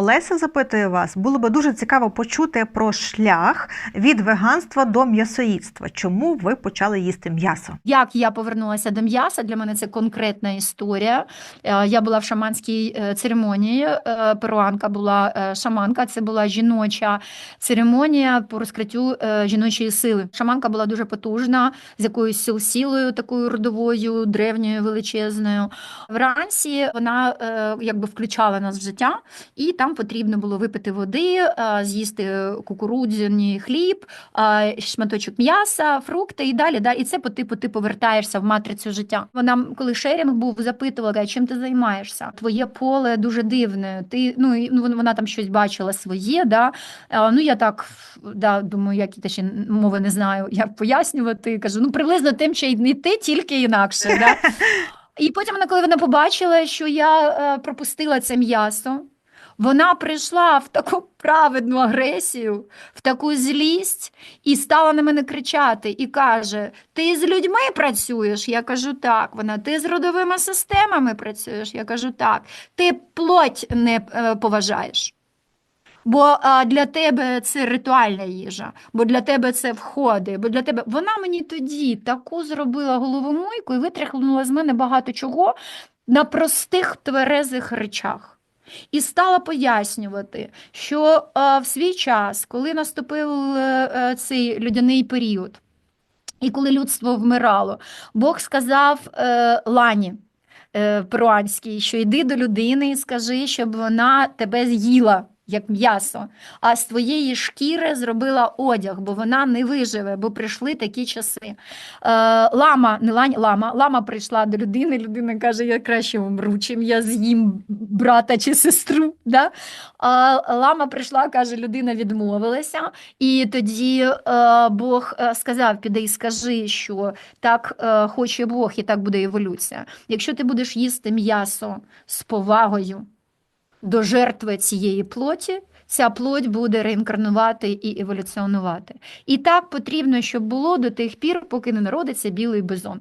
Олеся запитує вас, було би дуже цікаво почути про шлях від веганства до м'ясоїдства. Чому ви почали їсти м'ясо? Як я повернулася до м'яса, для мене це конкретна історія. Е, Я була в шаманській е, церемонії. е, Перуанка була шаманка. Це була жіноча церемонія по розкриттю жіночої сили. Шаманка була дуже потужна, з якоюсь сил сілою, такою родовою, древньою, величезною. Вранці вона якби включала нас в життя, і там потрібно було випити води, е, з'їсти кукурудзяний хліб, шматочок м'яса, фрукти і далі. Да? І це по типу ти повертаєшся в матрицю життя. Вона, коли шерінг був, запитувала, чим ти займаєшся? Твоє поле дуже дивне. Ти, ну, ну, вон- вона там щось бачила своє. Да? Ну, я так да, думаю, як я ще мови не знаю, як пояснювати. Кажу, ну приблизно тим, що й ти, тільки інакше. Да? І потім, коли вона побачила, що я е, пропустила це м'ясо, вона прийшла в таку праведну агресію, в таку злість і стала на мене кричати і каже: Ти з людьми працюєш? Я кажу, так. Вона ти з родовими системами працюєш? Я кажу, так. Ти плоть не е, поважаєш. Бо а, для тебе це ритуальна їжа, бо для тебе це входи, бо для тебе вона мені тоді таку зробила головомойку і витряхнула з мене багато чого на простих тверезих речах. І стала пояснювати, що а, в свій час, коли наступив е, е, цей людяний період, і коли людство вмирало, Бог сказав е, Лані е, перуанській, що йди до людини і скажи, щоб вона тебе з'їла. Як м'ясо, а з твоєї шкіри зробила одяг, бо вона не виживе, бо прийшли такі часи. Е, лама, не лань, лама, лама прийшла до людини. Людина каже: Я краще умру, чим я з'їм брата чи сестру. Да? А лама прийшла, каже, людина відмовилася, і тоді е, Бог е, сказав: піди і скажи, що так хоче Бог, і так буде еволюція. Якщо ти будеш їсти м'ясо з повагою до жертви цієї плоті, ця плоть буде реінкарнувати і еволюціонувати. І так потрібно, щоб було до тих пір, поки не народиться білий бизон.